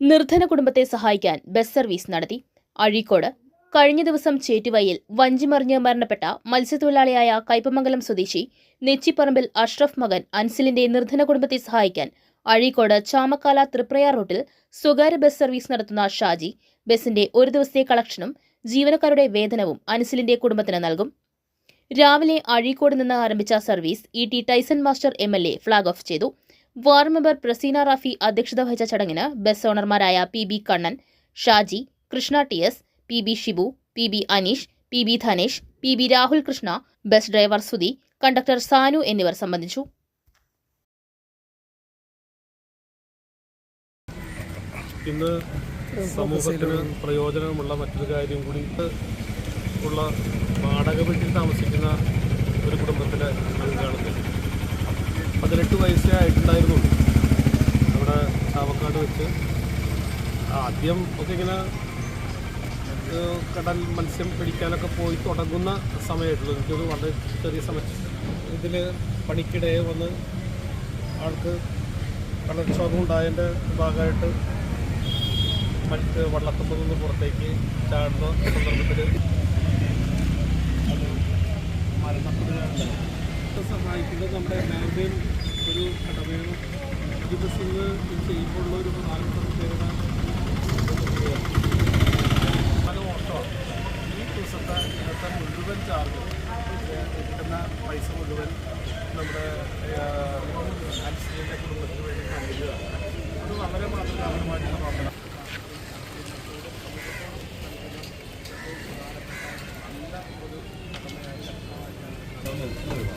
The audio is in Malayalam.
നിർധന കുടുംബത്തെ സഹായിക്കാൻ ബസ് സർവീസ് നടത്തി. അഴീക്കോട് കഴിഞ്ഞ ദിവസം ചേറ്റുവയിൽ വഞ്ചിമറിഞ്ഞ് മരണപ്പെട്ട മത്സ്യത്തൊഴിലാളിയായ കൈപ്പമംഗലം സ്വദേശി നെച്ചിപ്പറമ്പിൽ അഷ്റഫ് മകൻ അൻസിലിന്റെ നിർധന കുടുംബത്തെ സഹായിക്കാൻ അഴീക്കോട് ചാമക്കാല തൃപ്രയാർ റൂട്ടിൽ സ്വകാര്യ ബസ് സർവീസ് നടത്തുന്ന ഷാജി ബസിന്റെ ഒരു ദിവസത്തെ കളക്ഷനും ജീവനക്കാരുടെ വേതനവും അൻസിലിന്റെ കുടുംബത്തിന് നൽകും. രാവിലെ അഴീക്കോട് നിന്ന് ആരംഭിച്ച service E T Tyson master M L A flag off ചെയ്തു. വാർഡ് മെമ്പർ പ്രസീന റാഫി അധ്യക്ഷത വഹിച്ച ചടങ്ങിന് bus ഓണർമാരായ P B Kannan Shaji Krishna T S P B Shibu P B Aneesh P B Dhanesh P B Rahul Krishna bus driver Sudhi conductor Sanu എന്നിവർ സംബന്ധിച്ചു ഇന്ന് സമൂഹത്തിന് പ്രയോജനമുള്ള മറ്റൊരു കാര്യം കൂടി ഉള്ള വാടക വീട്ടിൽ താമസിക്കുന്ന ഒരു കുടുംബത്തിലെ അംഗമാണ്. പതിനെട്ട് വയസ്സേ ആയിട്ടുണ്ടായിരുന്നുള്ളൂ നമ്മുടെ ചാവക്കാട് വെച്ച്. ആദ്യം ഒക്കെ ഇങ്ങനെ കടൽ മത്സ്യം പിടിക്കാനൊക്കെ പോയി തുടങ്ങുന്ന സമയമായിട്ടുള്ളൂ. എനിക്കൊരു വളരെ ചെറിയ സമയം. ഇതിൽ പണിക്കിടെ വന്ന് ആൾക്ക് വെള്ളക്ഷോഭം ഉണ്ടായതിന്റെ ഭാഗമായിട്ട് മറ്റ് വള്ളത്തുമ്പോൾ നിന്ന് പുറത്തേക്ക് ചാടുന്ന സന്ദർഭത്തിൽ അത് മരണപ്പെടുകയുണ്ടായി ഇത് സഹായിക്കുന്നത് നമ്മുടെ എല്ലാവരുടെയും ഒരു കടമയാണ്. ഈ ബസ്സിൽ ഇത് ചെയ്യുമ്പോഴുള്ള ഒരു പ്രധാനപ്പെട്ട പേരുടെ പല ഓട്ടമാണ് ഈ ദിവസത്തെ ഇന്നത്തെ മുഴുവൻ ചാർജ് കിട്ടുന്ന പൈസ മുഴുവൻ നമ്മുടെ അനുസരിച്ച കുടുംബത്തിന് വേണ്ടി അത് വളരെ മാതൃകാപരമായിട്ടുള്ള പ്രവർത്തനം